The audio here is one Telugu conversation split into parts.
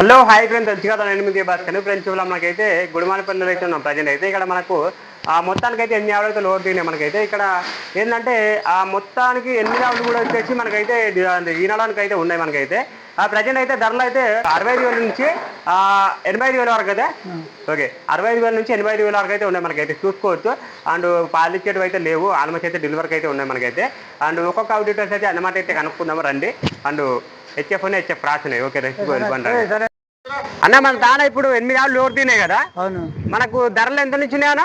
Hello hi friends. వచ్చి కదా నేను మీకు భాస్కర్ ఫ్రెండ్స్ ఇవాళ మనకైతే గుడిమానపల్లిలో అయితే ఉన్నాం ప్రజెంట్. అయితే ఇక్కడ మనకు ఆ మొత్తానికి అయితే ఎన్ని ఆవులు అయితే లోడ్ దిగినాయి మనకైతే ఇక్కడ? ఏంటంటే ఆ మొత్తానికి ఎనిమిది ఆవులు కూడా వచ్చేసి మనకైతే ఈనడానికి అయితే ఉన్నాయి మనకైతే. ఆ ప్రజెంట్ అయితే ధరలు అయితే అరవై ఐదు వేల నుంచి ఎనభై ఐదు వేల వరకు అయితే. ఓకే అరవై ఐదు వేల నుంచి ఎనభై ఐదు వేల వరకు అయితే ఉన్నాయి మనకైతే. చూసుకోవచ్చు. అండ్ పాలు ఇచ్చేటివి అయితే లేవు. ఆల్మోస్ట్ అయితే డెలివరీకి అయితే ఉన్నాయి మనకైతే. అండ్ ఒక్కొక్క ఆవు డీటెయిల్స్ అయితే అన్నమాట అయితే కనుక్కుందాము రండి. అండ్ హెచ్ఎఫ్ హెచ్ఎఫ్ రాసి ఉన్నాయి ఓకే వెళ్ళిపోండి సరే అన్న మన దాన ఇప్పుడు ఎనిమిది ఆవులు లోడ్ తినాయి కదా? అవును. మనకు ధరలు ఎంత నుంచి ఉన్నాయన్న?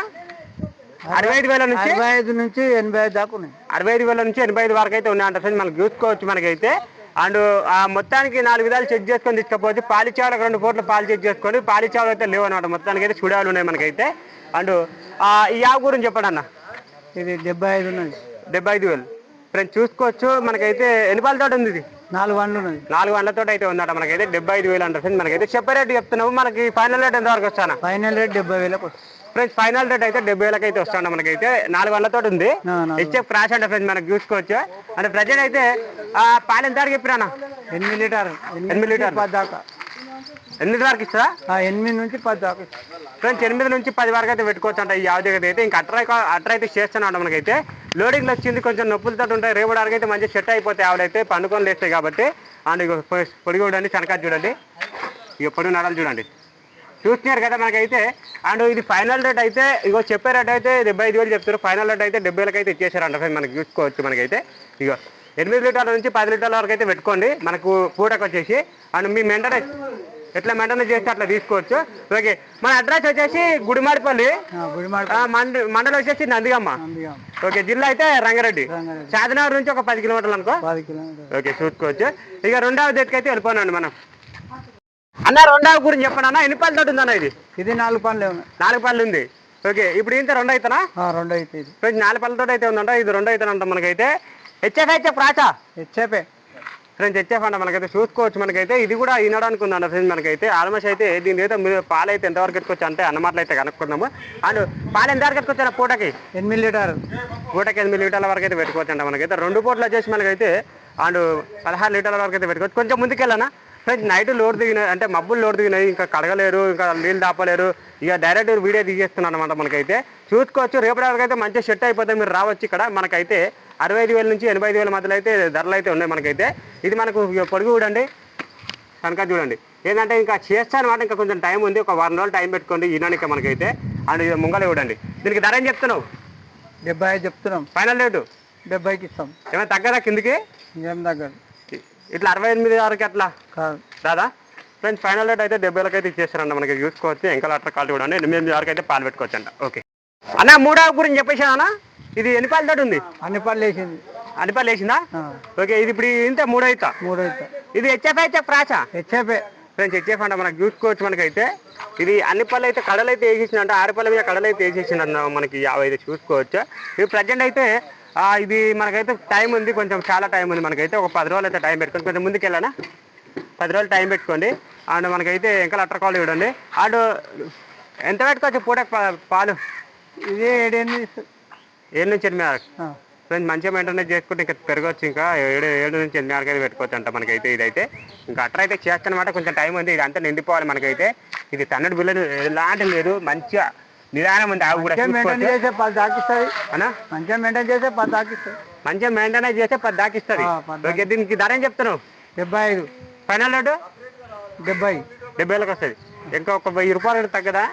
అరవై ఐదు వేల నుంచి? అరవై ఐదు నుంచి ఎనభై ఐదు దాకా ఉన్నాయి. అరవై ఐదు వేల నుంచి ఎనభై ఐదు వరకు అయితే ఉన్నాయంట ఫ్రెండ్స్. మనకు చూసుకోవచ్చు మనకైతే. అండ్ ఆ మొత్తానికి నాలుగు విధాలు చెక్ చేసుకొని తీసుకపోతే పాలిచావులకు రెండు పూట్ల పాలు చెక్ చేసుకొని పాలిచావులు అయితే లేవు అనమాట మొత్తానికి అయితే చూడాలు ఉన్నాయి మనకైతే. అండ్ ఆ, ఈ ఆవు గురించి చెప్పండి అన్న. ఇది డెబ్బై ఐదు ఉన్నది డెబ్బై ఐదు వేలు. ఫ్రెండ్స్ చూసుకోవచ్చు. మనకైతే ఎన్ని పాలతో ఉంది ఇది? నాలుగు వండ్లు ఉన్నది. నాలుగు వందలతో అయితే ఉందట మనకైతే డెబ్బై ఐదు వేలు అంటారు. మనకైతే చెప్పే రేట్ చెప్తున్నాము మనకి ఫైనల్ రేట్ ఎంత వరకు వస్తానా? ఫైనల్ రేట్ డెబ్బై వేలకు ఫ్రెండ్స్ ఫైనల్ రేట్ అయితే డెబ్బై వేలకి అయితే వస్తాడు మనకైతే. నాలుగు వందలతో ఉంది. ఆ, నాలుగు. హెచ్ఎఫ్ క్రాష్ అంటే ఫ్రెండ్స్ మనకు చూసుకోవచ్చు. అంటే ప్రజెంట్ అయితే ఆ, పాలు ఎంత చెప్పినా ఎనిమిది లీటర్ ఎనిమిది. పది దాకా ఎనిమిది వరకు ఇస్తుందా? ఎనిమిది నుంచి పది దాకా. ఫ్రెండ్స్ ఎనిమిది నుంచి పది వరకు అయితే పెట్టుకోవచ్చు అంట ఈ యావ దగ్గర అయితే. ఇంకా అట్ర అట్ర అయితే చేస్తున్నాడు మనకైతే. లోడింగ్ వచ్చింది కొంచెం నొప్పులతో ఉంటాయి. రేపడానికి అయితే మంచిగా సెట్ అయిపోతాయి ఆవిడైతే పండుకొని లేస్తాయి కాబట్టి. అండ్ పొడిగి చూడండి శనకాయ చూడండి. ఇక పొడి నడాలు చూడండి. చూస్తున్నారు కదా మనకైతే. అండ్ ఇది ఫైనల్ రేట్ అయితే ఇగో చెప్పే రేట్ అయితే డెబ్బై ఐదు వేలు చెప్తారు ఫైనల్ రేట్ అయితే డెబ్బై వేలకి అయితే ఇచ్చేసారంట ఫ్రెండ్ మనకి చూసుకోవచ్చు మనకైతే. ఇగో ఎనిమిది లీటర్ల నుంచి పది లీటర్ల వరకు అయితే పెట్టుకోండి. మనకు పూటకు వచ్చేసి అండ్ మీ మెంటనే ఎట్లా మెయింటైన్ చేస్తే అట్లా తీసుకోవచ్చు. ఓకే మన అడ్రస్ వచ్చేసి గుడిమాడిపల్లి. మండలం వచ్చేసి నందిగమ్మ. ఓకే జిల్లా అయితే రంగారెడ్డి. శాదనగర్ నుంచి ఒక పది కిలోమీటర్లు అనుకో. ఓకే చూసుకోవచ్చు. ఇక రెండవ దగ్గరికి అయితే వెళ్ళిపోనండి మనం. అన్న రెండవ గురించి చెప్పండి అన్న. ఎన్ని పళ్ళు తోటి ఉందన్న ఇది? ఇది నాలుగు ఉన్నాయి నాలుగు పళ్ళు ఉంది. ఓకే ఇప్పుడు ఇంత రెండు అవుతానా రెండు ఫ్రెండ్స్ నాలుగు పళ్ళతో అయితే ఉందంట. ఇది రెండు అవుతానంట మనకైతే. హెచ్ఎఫ్ హెచ్ఎఫ్ రాచా హెచ్ఎపే ఫ్రెండ్స్ అంట మనకైతే చూసుకోవచ్చు మనకైతే. ఇది కూడా ఈనడానికి ఉందంట ఫ్రెండ్స్ మనకైతే. ఆల్మోస్ట్ అయితే దీని అయితే మీరు పాలు అయితే ఎంతవరకు ఎత్తుకోవచ్చు అంటే అన్నమాటలు అయితే కనుక్కుందాము. అండ్ పాలు ఎంతవరకు ఎత్తుకోవచ్చు పూటకి? ఎనిమిది లీటర్. పూటకి ఎనిమిది లీటర్ల వరకు అయితే పెట్టుకోవచ్చు అంట మనకైతే. రెండు పూటలు వచ్చేసి మనకైతే అండ్ పదహారు లీటర్ల వరకు అయితే పెట్టుకోవచ్చు. కొంచెం ముందుకెళ్ళనా? ఫ్రెండ్స్ నైట్ లోడ్ దిగినాయి అంటే మబ్బులు లోడ్ దిగినాయి. ఇంకా కడగలేరు ఇంకా నీళ్ళు దాపలేరు. ఇక డైరెక్ట్ వీడియో తీసేస్తున్నాను అనమాట మనకైతే. చూసుకోవచ్చు. రేపటి వరకు అయితే మంచిగా సెట్ అయిపోతే మీరు రావచ్చు ఇక్కడ. మనకైతే అరవై ఐదు వేల నుంచి ఎనభై ఐదు వేల మధ్యలో అయితే ధరలు అయితే ఉన్నాయి మనకైతే. ఇది మనకు పొడుగు చూడండి. కనుక చూడండి. ఏంటంటే ఇంకా చేస్తాను అనమాట ఇంకా కొంచెం టైం ఉంది. ఒక వారం రోజులు టైం పెట్టుకోండి. ఈనానికి మనకైతే. అండ్ ఇది ముంగలే చూడండి. దీనికి ధర ఏం చెప్తున్నావు? డెబ్బై ఐదు చెప్తున్నాం. ఫైనల్ రేటు డెబ్బైకి ఇస్తాం. ఏమైనా తగ్గదా కిందికి? ఇంకేం దగ్గర ఇట్లా అరవై ఎనిమిది వరకు అట్లా? కాదు. రాదా? ఫ్రెండ్స్ ఫైనల్ రేట్ అయితే డెబ్బై వేలకి అయితే ఇచ్చేస్తారంట మనకి చూసుకోవచ్చు ఇంకా అట్లా కాల్ చూడండి ఎనిమిది వరకు అయితే పాలు పెట్టుకోవచ్చు అంట ఓకే అన్న మూడవ గురించి చెప్పేసా అన్న? ఇది ఎన్ని పాలు తోటి ఉంది? అన్ని పనులు వేసింది అన్ని పాలు వేసిందా ఓకే ఇది ఇప్పుడు ఇంత మూడో అయితే ఇది హెచ్ఎఫ్ హెచ్ఎఫ్ రాచా హెచ్ఎపే ఫ్రెండ్స్ హెచ్ఎఫ్ అంటే మనకు చూసుకోవచ్చు మనకైతే ఇది అన్ని పళ్ళు అయితే కడలు అయితే వేసేసిందంట. ఆరు పళ్ళ మీద కడలు అయితే వేసేసిందంట మనకి యాభై అయితే చూసుకోవచ్చు ఇది ప్రజెంట్ అయితే ఇది మనకైతే టైం ఉంది. కొంచెం చాలా టైం ఉంది మనకైతే. ఒక పది రోజులు అయితే టైం పెట్టుకొని కొంచెం ముందుకు వెళ్ళానా పది రోజులు టైం పెట్టుకోండి. అండ్ మనకైతే ఇంకా అట్ర కాల్ చూడండి. అండ్ ఎంత పెట్టుకోవచ్చు పూట పాలు? ఇదే ఏడెనిమిది ఇస్తుంది ఏడు నుంచి ఎనిమిది వరకు ఆ, ఫ్రెండ్స్ మంచిగా మెయింటైన్ చేసుకుంటే ఇంకా పెరగవచ్చు ఇంకా. ఏడు ఏడు నుంచి ఎనిమిది వరకు అయితే పెట్టుకోవచ్చు అంట మనకైతే ఇదైతే. ఇంకా అట్లా అయితే చేస్తానమాట. కొంచెం టైం ఉంది. ఇది అంతా నిండిపోవాలి మనకైతే. ఇది తన్నడి బిల్లలు ఎలాంటి లేదు. మంచిగా నిదానం ఉంది. ఆవు కూడా మంచిగా మెయింటైన్ చూసుకోవచ్చు. చేస్తే పది దాకిస్తుంది. అనా? మంచిగా మెయింటైన్ చేస్తే పది దాకిస్తుంది. మంచిగా మెయింటైన్ చేస్తే పది దాకా ఇస్తుంది ఆ, పది ఓకే దీనికి ధర ఏం చెప్తున్నావు? డెబ్బై ఐదు. Final rate? డెబ్బై. డెబ్బై వేలకు వస్తుంది. ఇంకా ఒక వెయ్యి రూపాయలు తగ్గదా?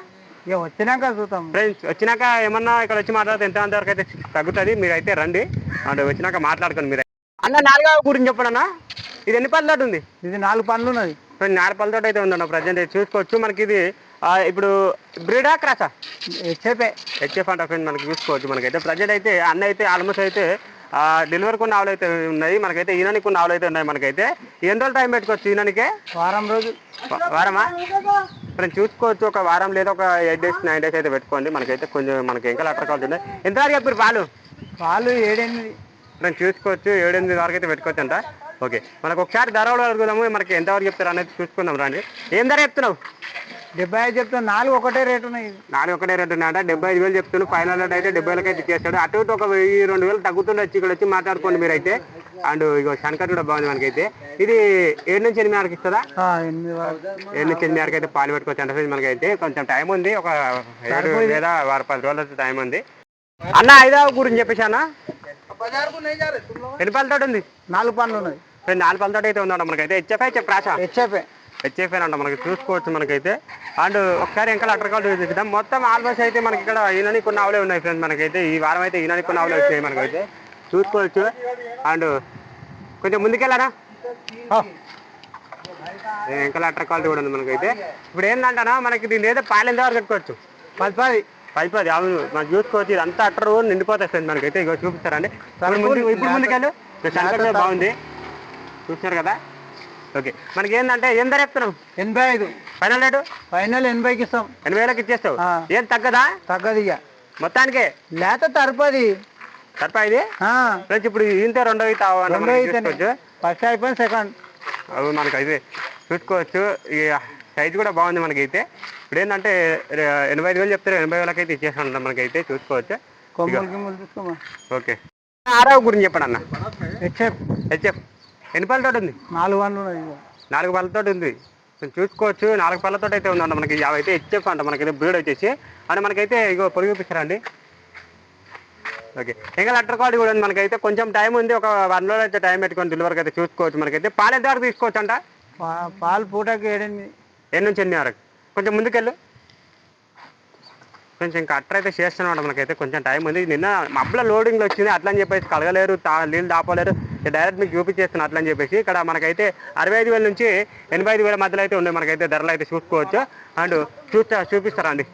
ఇక వచ్చినాక చూద్దాం. ఫ్రెండ్స్ వచ్చినాక ఏమన్నా ఇక్కడ వచ్చి మాట్లాడితే ఎంత అంత వరకు అయితే తగ్గుతుంది మీరు అయితే రండి. అండ్ వచ్చినాక మాట్లాడుకోండి మీరు అన్న నాలుగవ గురించి చెప్పండి అన్న. ఇది ఎన్ని పళ్ళ ఉంది? ఇది నాలుగు పనులు ఉన్నది. ఫ్రెండ్ నాలుగు పళ్ళతో అయితే ఉందన్న ప్రజెంట్. చూసుకోవచ్చు. మనకి ఇది ఇప్పుడు బ్రీడా క్రాసా? హెచ్ఎపే హెచ్ఎఫ్ అంట ఫ్రెండ్ మనకి చూసుకోవచ్చు. మనకైతే ప్రజెంట్ అయితే అన్న అయితే ఆల్మోస్ట్ అయితే డెలివరీ కొన్ని ఆవులు అయితే ఉన్నాయి. మనకైతే ఈనానికి కొన్ని ఆవులు అయితే ఉన్నాయి మనకైతే. ఎన్ని రోజులు టైం పెట్టుకోవచ్చు ఈనానికే? వారం రోజు వారమా? ఫ్రెండ్ చూసుకోవచ్చు. ఒక వారం లేదా ఒక ఎయిట్ డేస్ నైన్ డేస్ అయితే పెట్టుకోండి. మనకైతే కొంచెం మనకి ఇంకా అట్లా కావాలి ఎంత వరకు చెప్పారు పాలు? పాలు ఏడెనిమిది. మనం చూసుకోవచ్చు. ఏడెనిమిది వరకు అయితే పెట్టుకోవచ్చు అంట. ఓకే. మనకు ఒకసారి ధర అడుగుదాము. మనకి ఎంతవరకు చెప్తారు అనేది చూసుకుందాం రండి. ఏం ధర చెప్తున్నావు? డెబ్బై ఐదు చెప్తా నాలుగు ఒకటే రేటు ఉన్నాయి. నాలుగు ఒకటే రేటు ఉన్నాడ డెబ్బై ఐదు వేలు చెప్తున్నాను ఫైనల్ రేట్ అయితే డెబ్బై వేలకి అయితే ఇచ్చేస్తాడు. అటు ఇటు ఒక వెయ్యి రెండు వేలు తగ్గుతుండొచ్చు ఇక్కడ వచ్చి మాట్లాడుకోండి మీరైతే. అండ్ ఇగో శంకర్ కూడా బాగుంది మనకైతే. ఇది ఏడు నుంచి ఎనిమిది వరకు ఇస్తుందా. ఏడు నుంచి ఎనిమిది వరకు అయితే పాలు పెట్టుకోవచ్చు. అంటే మనకైతే కొంచెం టైం ఉంది. ఒక ఏడు లేదా వారం పది రోజుల టైం ఉంది. అన్న ఐదవ గురించి చెప్పేసి అన్న. ఎన్ని పళ్ళతో ఉంది? నాలుగు పనులు ఉన్నాయి. నాలుగు పళ్ళతో అయితే ఉందంట మనకైతే. హెచ్ఎఫ్ హెచ్ఎఫ్ రాసా హెచ్ఎఫ్ఏ హెచ్ఎఫ్ అంట మనకి చూసుకోవచ్చు మనకైతే. అండ్ ఒకసారి ఇంకా లెటర్ కాల్ చూద్దాం మొత్తం ఆల్మోస్ట్ అయితే మనకి ఇక్కడ ఈనాని కొన్ని ఆవులే ఉన్నాయి ఫ్రెండ్స్ మనకైతే. ఈ వారం అయితే ఈనాని కొన్ని ఆవులే వచ్చాయి మనకైతే. చూసుకోవచ్చు. అండ్ కొంచెం ముందుకెళ్ళారా ఇంకా లెటర్ కాల్ చూడండి మనకైతే. ఇప్పుడు ఏంటంటానా మనకి దీని ఏదో పాలు ఎంత వరకు పెట్టుకోవచ్చు పది పది. పది పది అవును. మనం చూసుకోవచ్చు ఇదంతా అట్టరు నిండిపోతాయి ఫ్రెండ్స్ మనకైతే. ఇగో చూపిస్తారండి ఇప్పుడు ముందు ఇప్పుడు ముందుకెళ్ళు. కూడా బాగుంది. చూస్తున్నారు కదా? ఓకే. మనకి ఏంటంటే ఏం ధర చెప్తున్నాం ఎనభై ఐదు. Final rate? ఫైనల్ ఎనభైకి ఇస్తాం. ఎనభై వేలకు ఇచ్చేస్తావు. ఆ. ఏం తగ్గదా? తగ్గదు ఇక. మొత్తానికే? లేత తరపది. సరిపా ఇది? ఆ, ఫ్రెండ్స్ ఇప్పుడు ఇంతే రెండో రెండో చూసుకోవచ్చు. ఫస్ట్ అయిపోయింది సెకండ్. అవి మనకి అయితే చూసుకోవచ్చు. ఈ సైజ్ కూడా బాగుంది మనకైతే. ఇప్పుడు ఏంటంటే రే- ఎనభై ఐదు వేలు చెప్తారు. ఎనభై వేలకి అయితే ఇచ్చేస్తాను మనకైతే చూసుకోవచ్చు. కొమ్మలు గిమ్మలు తీసుకోమా ఓకే. ఆరవ గురించి చెప్పండి అన్న. హెచ్ఎఫ్. హెచ్ఎఫ్. ఎన్ని పళ్ళతో ఉంది? నాలుగు ఉన్నాయి ఇక. నాలుగు పళ్ళతో ఉంది. కొంచెం చూసుకోవచ్చు. నాలుగు పళ్ళతో అయితే ఉందంట. మనకి అవి అయితే హెచ్ఎఫ్ అంట. మనకైతే బ్రీడ్ వచ్చేసి. అని మనకైతే ఇగో పొరుగు చూపిస్తారండి ఓకే. ఇంకా లెటర్ కార్డు కూడా ఉంది మనకైతే. కొంచెం టైం ఉంది. ఒక వన్ రోజు అయితే టైం పెట్టుకొని డెలివరీకి అయితే చూసుకోవచ్చు మనకైతే. పాలు ఎంత వరకు తీసుకోవచ్చు అంట పాలు పూటకి ఏడెనిమిది. ఎన్ని నుంచి ఎన్ని వరకు? కొంచెం ముందుకెళ్ళు. కొంచెం ఇంకా అట్టర్ అయితే చేస్తున్నాడు మనకైతే. కొంచెం టైం ఉంది. నిన్న మబ్బుల లోడింగ్లో వచ్చింది. అట్లా అని చెప్పేసి కలగలేరు తా నీళ్ళు దాపలేరు డైరెక్ట్ మీకు చూపించేస్తున్నా అట్లని చెప్పేసి. ఇక్కడ మనకైతే అరవై ఐదు వేల నుంచి ఎనభై ఐదు వేల మధ్యలో అయితే ఉన్నాయి మనకైతే ధరలు అయితే చూసుకోవచ్చు. అండ్ చూస్తా చూపిస్తారండి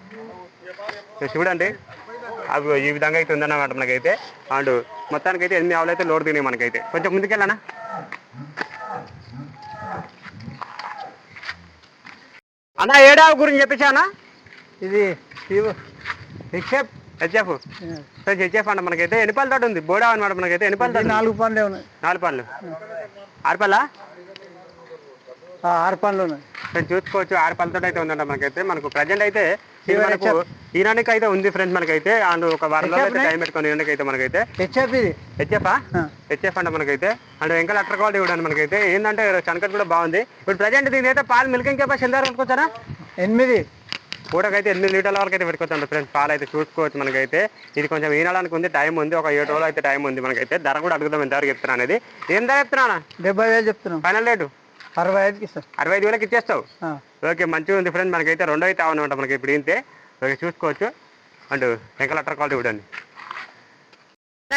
చూడండి. అవి ఈ విధంగా అయితే ఉందన్నమాట మనకైతే. అండ్ మొత్తానికి అయితే ఎనిమిది ఆవులు అయితే లోడ్ తినే మనకైతే. కొంచెం ముందుకెళ్ళనా? అన్న ఏడావు గురించి చెప్పేసానా ఇది హెచ్ఎఫ్? హెచ్ఎఫ్ హెచ్ఎఫ్ అంట మనకైతే ఎన్ని పళ్ళ తోట ఉంది? బోడా అనమాట మనకైతే ఎన్ని పళ్ళ తోట నాలుగు పనులే ఉన్నాయి. నాలుగు పళ్ళు. ఆరు పళ్ళ? ఆరు ఉన్నాయి. ఫ్రెండ్స్ చూసుకోవచ్చు. ఆరు పళ్ళతో అయితే ఉందంట మనకైతే. మనకు ప్రజెంట్ అయితే మనకు ఈనానికి అయితే ఉంది ఫ్రెండ్స్ మనకైతే. అండ్ ఒక వారం రోజులు అయితే టైం పెట్టుకొని ఈనానికి అయితే మనకైతే. హెచ్ఎఫ్ ఇది. హెచ్ఎఫ్? హెచ్ఎఫ్ అంట మనకైతే. అండ్ ఇంకా లెటర్ క్వాలిటీ ఇవ్వడానికి మనకైతే. ఏంటంటే చనకట్ కూడా బాగుంది. ఇప్పుడు ప్రజెంట్ దీని అయితే పాలు మిల్కింగ్ కెపాసిటీ ఎంత వరకు ఎనిమిది. పూటకైతే ఎనిమిది లీటర్ల వరకు అయితే పెట్టుకోవచ్చు ఫ్రెండ్స్. పాలు అయితే చూసుకోవచ్చు మనకైతే. ఇది కొంచెం ఈనడానికి ఉంది టైం ఉంది. ఒక ఏడు రోజులు అయితే టైం ఉంది మనకైతే. ధర కూడా అడుగుదాం ఎంత వరకు చెప్తున్నా అనేది. ఏం ధర చెప్తున్నా డెబ్బై వేలు చెప్తున్నాం. Final rate? అరవై ఐదుకి అరవై ఐదు వేలకి ఇచ్చేస్తావు? ఓకే మంచిగా ఉంది ఫ్రెండ్ మనకైతే రెండో అయితే అవన్నమాట మనకి ఇప్పుడు ఇంతే. ఓకే చూసుకోవచ్చు. అండ్ ఇంకా లెటర్ క్వాలిటీ చూడండి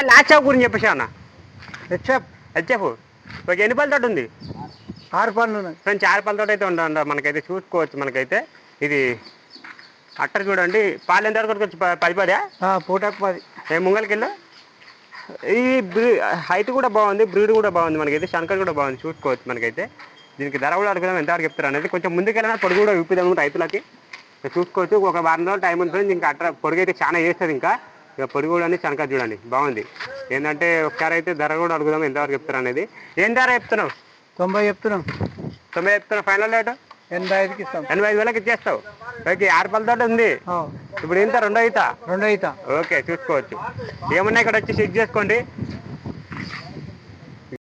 లాస్ట్ గురించి చెప్పేసి అన్న? హెచ్ఎఫ్. హెచ్ఎఫ్. ఓకే ఎన్ని పళ్ళతో ఉంది? ఆరు ఉన్నాయి. ఫ్రెండ్స్ ఆరు పళ్ళతో అయితే ఉండ మనకైతే చూసుకోవచ్చు మనకైతే. ఇది అట్టర్ చూడండి. పాలు ఎంత వరకు పది పదా? పూటకు పది. ఏ ముంగల్కెళ్ళు ఈ బ్రీ హైట్ కూడా బాగుంది బ్రీడ్ కూడా బాగుంది మనకైతే శంకర్ కూడా బాగుంది. చూసుకోవచ్చు మనకైతే. దీనికి ధర కూడా అడుగుదాం ఎంతవరకు చెప్తారు అనేది. కొంచెం ముందుకెళ్ళినా పొడుగు కూడా విప్పుదాము రైతులకి. చూసుకోవచ్చు ఒక వారం రోజులు టైం ఉంది ఫ్రెండ్స్ ఇంకా అట్లా పొడుగు అయితే చాలా చేస్తుంది ఇంకా. ఇక పొడుగు కూడా శంకర్ చూడండి. బాగుంది. ఏంటంటే ఒకసారి అయితే ధర కూడా అడుగుదాం ఎంతవరకు చెప్తారు అనేది. ఏం ధర చెప్తున్నావు? తొంభై చెప్తున్నాం. తొంభై చెప్తున్నావు. Final rate? ఎనభై ఐదుకి ఇస్తాం. ఎనభై ఐదు వేలకి ఇచ్చేస్తావు. ఓకే ఆరు పళ్ళతో ఉంది. ఆ, ఇప్పుడు ఇంత రెండో అవుతా రెండో అవుతా ఓకే చూసుకోవచ్చు. ఏమన్నా ఇక్కడ వచ్చి చెక్ చేసుకోండి.